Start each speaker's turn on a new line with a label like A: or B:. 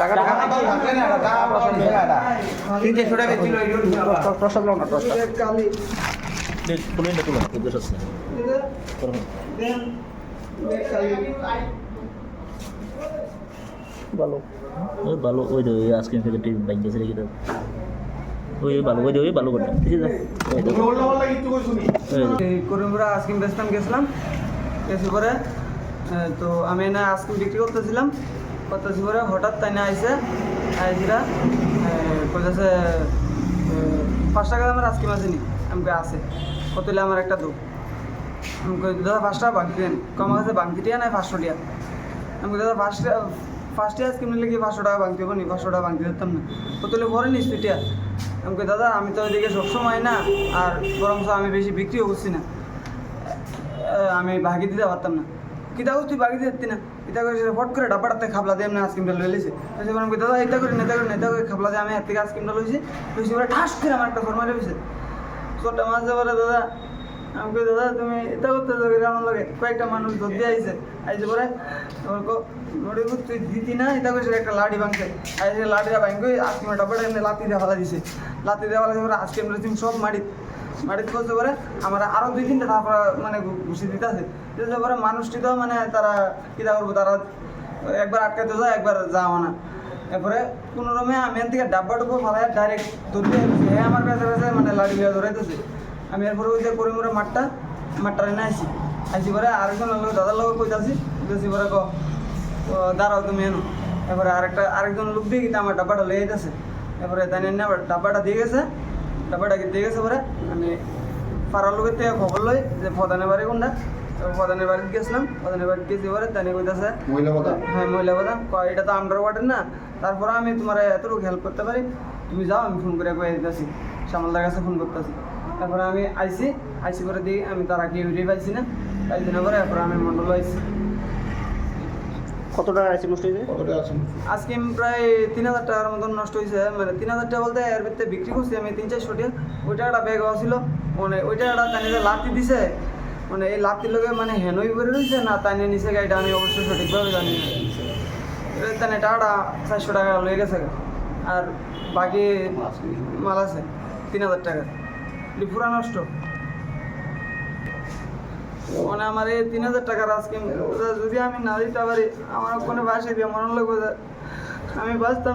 A: টাকাটা না ভালো
B: ওই ভালো ওই আইসক্রিম বাইক গেছে রেখে ওই ওই ভালো ওই ভালো ঠিক আছে।
C: করিমপুরা আইসক্রিম বেচতাম গেছিলাম। গেছি পরে তো আমি না আইসক্রিম বিক্রি করতেছিলাম। করতেছি পরে হঠাৎ তাই না আইসে আইসিরা কইতেছে পাঁচ টাকা আমার আইসক্রিম আছে নি আমাকে আছে। কতলে আমার একটা দু আমি কই দাদা পাঁচ টাকা বাকি দেন কম কাছে বাকি টিয়া নাই পাঁচশো টিয়া আমি দাদা পাঁচ টাকা ফার্স্টে আইসক্রিম নিলে কি পাঁচশো টাকা দেবো নি? পাঁচশো টাকা বাকি দিতাম না? কতলে ভরে নিস তুই টিয়া আমি কই, দাদা আমি তো ওইদিকে সবসময় না আর বরং আমি বেশি বিক্রিও করছি না। আমি ভাগি দিতে পারতাম না। কিতা তুই ভাগি দিতে না? এটা করে সে ফট করে ডাব্বাটাতে খাবলা দিয়ে আমি আইসক্রিমটা লিছি সেবার আমি কই, দাদা এটা করে নেতা করে নেতা করে খাবলা দিয়ে আমি হাত থেকে আইসক্রিমটা লইছি। লইছি পরে ঠাস করে আমার একটা ফরমালি হয়েছে ছোট্টা মাছ বলে দাদা আমি কই দাদা তুমি এটা করতে যাবে আমার লগে। কয়েকটা মানুষ ধরতে আইছে। আইছে পরে তোমার নড়ি তুই দিতি না? এটা করে একটা লাঠি ভাঙছে। আইসে লাঠিটা ভাঙ কই আইসক্রিমের ডাব্বাটা এমনি লাতি দিয়ে ফেলা দিছে। লাতি দিয়ে ফেলা দিয়ে আইসক্রিমটা তুমি সব মারি মাটিতে করতে পারে আমার আরও দুই তিনটা তারপর মানে ঘুষি দিতে আছে। দিতে পারে মানুষটি তো মানে তারা কিতা করব, তারা একবার আটকাতে যায়, একবার যাওয়া না। এরপরে কোনো রকমে আমি এর থেকে ডাব্বা ডুব্বা ফালাই ডাইরেক্ট ধরতে হে আমার কাছে কাছে মানে লাড়ি লিয়া ধরাইতেছে। আমি এরপরে ওই যে করিমুরে মাঠটা মাঠটা এনে আইসি আইসি পরে আরেকজন লোক, দাদার লোক কইতাছি। কইতাছি পরে ক দাঁড়াও তুমি এনো। এরপরে আরেকটা আরেকজন লোক দিয়ে কিন্তু আমার ডাব্বাটা লেগে যেতেছে এরপরে তাই নিয়ে ডাব্বাটা দিয়ে গেছে। ডাব্বাটা দিয়ে গেছে পরে আমি পাড়ার লোকের থেকে খবর লই যে প্রধানের বাড়ি কোনটা। তো প্রধানের বাড়িতে গেছিলাম প্রধানের বাড়িতে গেছি পরে তাই কইতাছে
D: মহিলা
C: হ্যাঁ মহিলা প্রধান। কয় এটা তো আন্ডার ওয়াটার না। তারপরে আমি তোমার এতটুকু হেল্প করতে পারি তুমি যাও আমি ফোন করে কয়ে দিতেছি। শ্যামলদার কাছে ফোন করতেছি। তারপরে আমি আইসি আইসি করে দিই আমি তারা কি উঠে পাইছি না। পাইছি না পরে এরপরে আমি মন্ডল আইসি
A: কত টাকা আইসি নষ্ট হয়েছে?
C: আজকে প্রায় তিন হাজার টাকার মতন নষ্ট হয়েছে। মানে তিন হাজার টাকা বলতে এর ভিতরে বিক্রি করছি আমি তিন চারশো টাকা ওইটা একটা ব্যাগ ছিল। মানে ওইটা একটা তাই লাতি দিছে। মানে এই লাতির লোকে মানে হেনই করে রয়েছে না তাই নিয়ে নিচে গাড়িটা আমি অবশ্যই সঠিকভাবে জানি না। এটা তাই টাকাটা চারশো টাকা লয়ে গেছে আর বাকি মাল আছে। তিন হাজার টাকা। পুরা নষ্ট। মানে আমার এই তিন হাজার টাকার আজকে যদি আমি না দিতে পারি, আমার কোনো বাসায় দিয়ে মনে লাগবে আমি বাঁচতাম